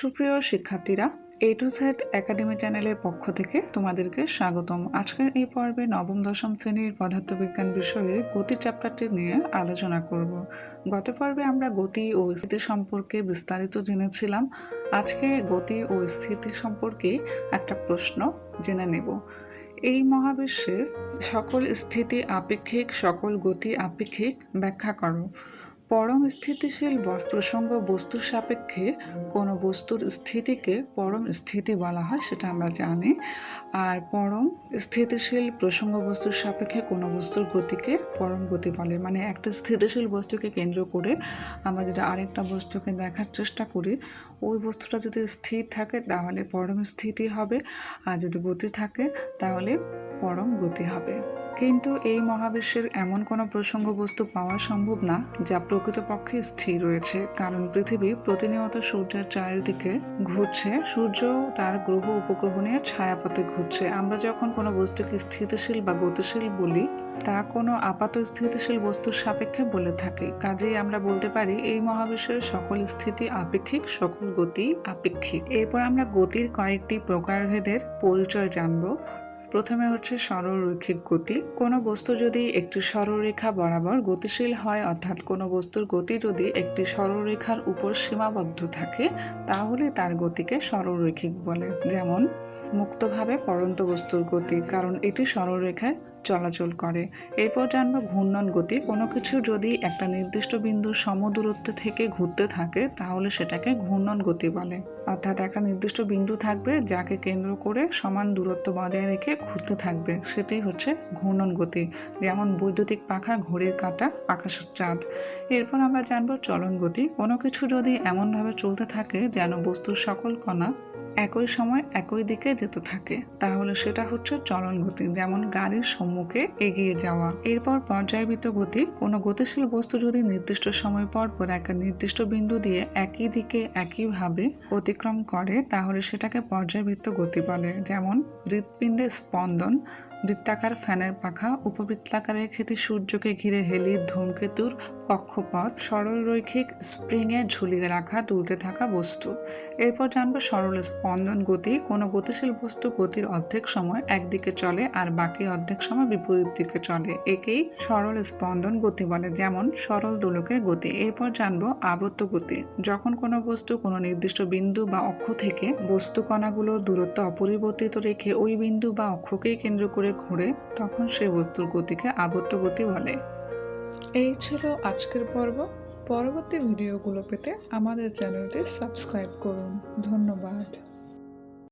সুপ্রিয় শিক্ষার্থীরা এ two set academy চ্যানেলের পক্ষ থেকে তোমাদেরকে স্বাগতম। আজকের এই পর্বে নবম, দশম শ্রেণির পদার্থবিজ্ঞান বিষয়ে গতি চ্যাপ্টারটি নিয়ে আলোচনা করব। গত পর্বে আমরা গতি ও স্থিতি সম্পর্কে বিস্তারিত জেনেছিলাম। আজকে গতি ও স্থিতি সম্পর্কে একটা প্রশ্ন জেনে নেব। এই মহাবিশ্বের সকল স্থিতি আপেক্ষিক, সকল গতি আপেক্ষিক ব্যাখ্যা করো। পরম স্থিতিশীল প্রসঙ্গ বস্তুর সাপেক্ষে কোনো বস্তুর স্থিতিকে পরম স্থিতি বলা হয়, সেটা আমরা জানি। আর পরম স্থিতিশীল প্রসঙ্গ বস্তুর সাপেক্ষে কোনো বস্তুর গতিকে পরম গতি বলে। মানে একটা স্থিতিশীল বস্তুকে কেন্দ্র করে আমরা যদি আরেকটা বস্তুকে দেখার চেষ্টা করি, ওই বস্তুটা যদি স্থির থাকে তাহলে পরম স্থিতি হবে, আর যদি গতি থাকে তাহলে পরম গতি হবে। কিন্তু এই মহাবিশ্বের এমন কোনো প্রসঙ্গ বস্তু পাওয়া সম্ভব না, যা প্রকৃতপক্ষে স্থির রয়েছে, কারণ পৃথিবী প্রতিনিয়ত সূর্যের চারিদিকে ঘুরছে। সূর্য তার গ্রহ উপগ্রহ নিয়ে ছায়াপথে ঘুরছে। আমরা যখন কোনো বস্তুকে স্থিতিশীল বা গতিশীল বলি, তা কোনো আপাত স্থিতিশীল বস্তুর সাপেক্ষে বলে থাকি। কাজেই আমরা বলতে পারি, এই মহাবিশ্বের সকল স্থিতি আপেক্ষিক, সকল গতি আপেক্ষিক। এরপর আমরা গতির কয়েকটি প্রকারভেদের পরিচয় জানব। প্রথমে হচ্ছে সরলরৈখিক গতি। কোনো বস্তু যদি একটি সরলরেখা বরাবর গতিশীল হয়, অর্থাৎ কোনো বস্তুর গতি যদি একটি সরলরেখার উপর সীমাবদ্ধ থাকে, তাহলে তার গতিকে সরলরৈখিক বলে। যেমন, মুক্তভাবে পরন্ত বস্তুর গতি, কারণ এটি সরলরেখায় চলাচল করে। এরপর জানব ঘূর্ণন গতি। কোনো কিছু যদি একটা নির্দিষ্ট বিন্দুর সমদূরত্ব থেকে ঘুরতে থাকে, তাহলে সেটাকে ঘূর্ণন গতি বলে। অর্থাৎ একটা নির্দিষ্ট বিন্দু থাকবে যাকে কেন্দ্র করে সমান দূরত্ব বজায় রেখে ঘুরতে থাকবে। সেটাই হচ্ছে ঘূর্ণন গতি। যেমন বৈদ্যুতিক পাখা, ঘড়ির কাঁটা, আকাশের চাঁদ। এরপর আমরা জানব চলন গতি। কোনো কিছু যদি এমনভাবে চলতে থাকে যেন বস্তুর সকল কণা একই সময় একই দিকে যেতে থাকে, তাহলে সেটা হচ্ছে চলন গতি। যেমন গাড়ির সম্মুখে এগিয়ে যাওয়া। এরপর পর্যায়বৃত্ত গতি, কোনো গতিশীল বস্তু যদি নির্দিষ্ট সময় পর পর একটা নির্দিষ্ট বিন্দু দিয়ে একই দিকে একইভাবে অতিক্রম করে, তাহলে সেটাকে পর্যায়বৃত্ত গতি বলে। যেমন হৃৎপিণ্ডের স্পন্দন বৃত্তাকার ফ্যানের পাখা, উপবৃত্তাকারের ক্ষেত্রে সূর্যকে ঘিরে হেলি, ধূমকেতুর কক্ষপথ, সরল রৈখিক স্প্রিংয়ে ঝুলিয়ে রাখা, দুলতে থাকা বস্তু। এরপর জানব সরল স্পন্দন গতি, কোনো গতিশীল বস্তু গতির অর্ধেক সময় একদিকে চলে আর বাকি অর্ধেক সময় বিপরীত দিকে চলে। একেই সরল স্পন্দন গতি বলে, যেমন সরল দোলকের গতি। এরপর জানব আবর্ত গতি। যখন কোনো বস্তু কোনো নির্দিষ্ট বিন্দু বা অক্ষ থেকে বস্তু কণাগুলোর দূরত্ব অপরিবর্তিত রেখে ওই বিন্দু বা অক্ষকেই কেন্দ্র করে ঘুরে তখন সেই বস্তুর গতিকে আবদ্ধ গতি বলে। এই ছিল আজকের পর্ব। পরবর্তী ভিডিওগুলো পেতে আমাদের চ্যানেলটি সাবস্ক্রাইব করুন। ধন্যবাদ।